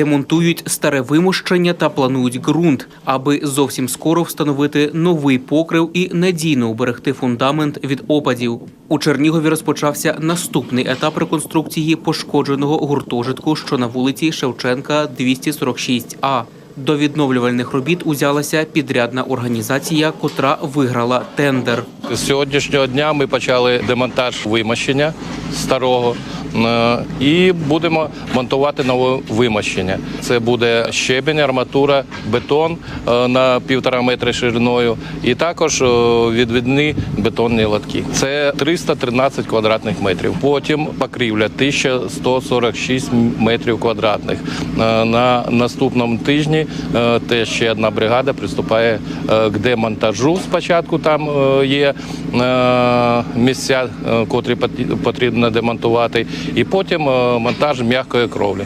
демонтують старе вимощення та планують ґрунт, аби зовсім скоро встановити новий покрив і надійно уберегти фундамент від опадів. У Чернігові розпочався наступний етап реконструкції пошкодженого гуртожитку, що на вулиці Шевченка 246А. До відновлювальних робіт узялася підрядна організація, котра виграла тендер. З сьогоднішнього дня ми почали демонтаж вимощення старого і будемо монтувати нове вимощення. Це буде щебень, арматура, бетон е, на півтора метри шириною, і також е, відвідні бетонні лотки. Це 313 квадратних метрів. Потім покрівля 1146 метрів квадратних. Е, На наступному тижні теж ще одна бригада приступає е, к демонтажу. Спочатку там е, є е, місця, е, котрі потрібно демонтувати, і потім е, монтаж м'якої кровлі.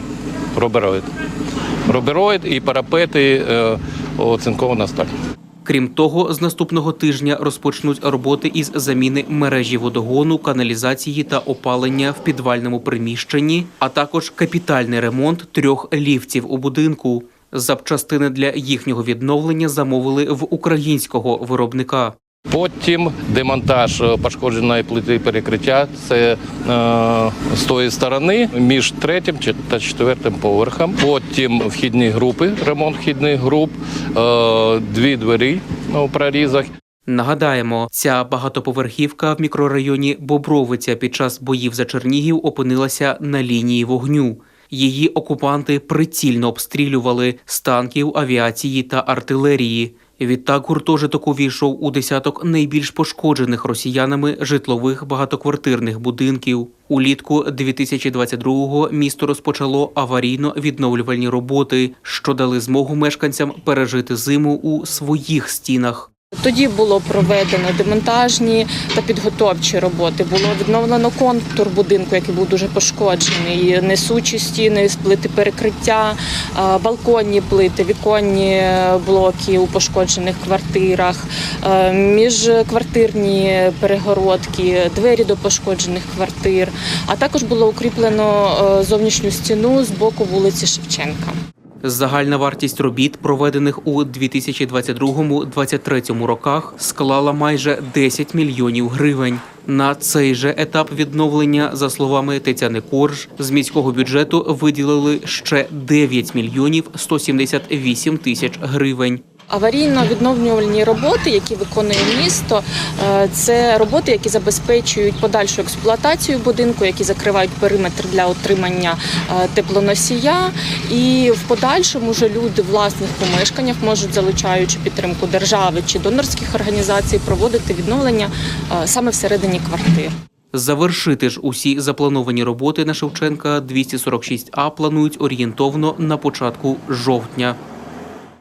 Робероїд. Робероїд і парапети е, оцинкована сталь. Крім того, з наступного тижня розпочнуть роботи із заміни мережі водогону, каналізації та опалення в підвальному приміщенні, а також капітальний ремонт трьох ліфтів у будинку. Запчастини для їхнього відновлення замовили в українського виробника. Потім демонтаж е, пошкодженої плити перекриття. Це е, з тої сторони між третім чи- та четвертим поверхом. Потім вхідні групи, ремонт вхідних груп, е, дві двері у прорізах. Нагадаємо, ця багатоповерхівка в мікрорайоні Бобровиця під час боїв за Чернігів опинилася на лінії вогню. Її окупанти прицільно обстрілювали з танків, авіації та артилерії. Відтак гуртожиток увійшов у десяток найбільш пошкоджених росіянами житлових багатоквартирних будинків. Улітку 2022-го місто розпочало аварійно-відновлювальні роботи, що дали змогу мешканцям пережити зиму у своїх стінах. Тоді було проведено демонтажні та підготовчі роботи. Було відновлено контур будинку, який був дуже пошкоджений. Несучі стіни, плити перекриття, балконні плити, віконні блоки у пошкоджених квартирах, міжквартирні перегородки, двері до пошкоджених квартир. А також було укріплено е, зовнішню стіну з боку вулиці Шевченка. Загальна вартість робіт, проведених у 2022-2023 роках, склала майже 10 мільйонів гривень. На цей же етап відновлення, за словами Тетяни Корж, з міського бюджету виділили ще 9 мільйонів 178 тисяч гривень. Аварійно-відновлювальні роботи, які виконує місто, е, це роботи, які забезпечують подальшу експлуатацію будинку, які закривають периметр для отримання е, теплоносія. І в подальшому вже люди в власних помешканнях можуть, залучаючи підтримку держави чи донорських організацій, проводити відновлення е, саме всередині квартир. Завершити ж усі заплановані роботи на Шевченка 246А планують орієнтовно на початку жовтня.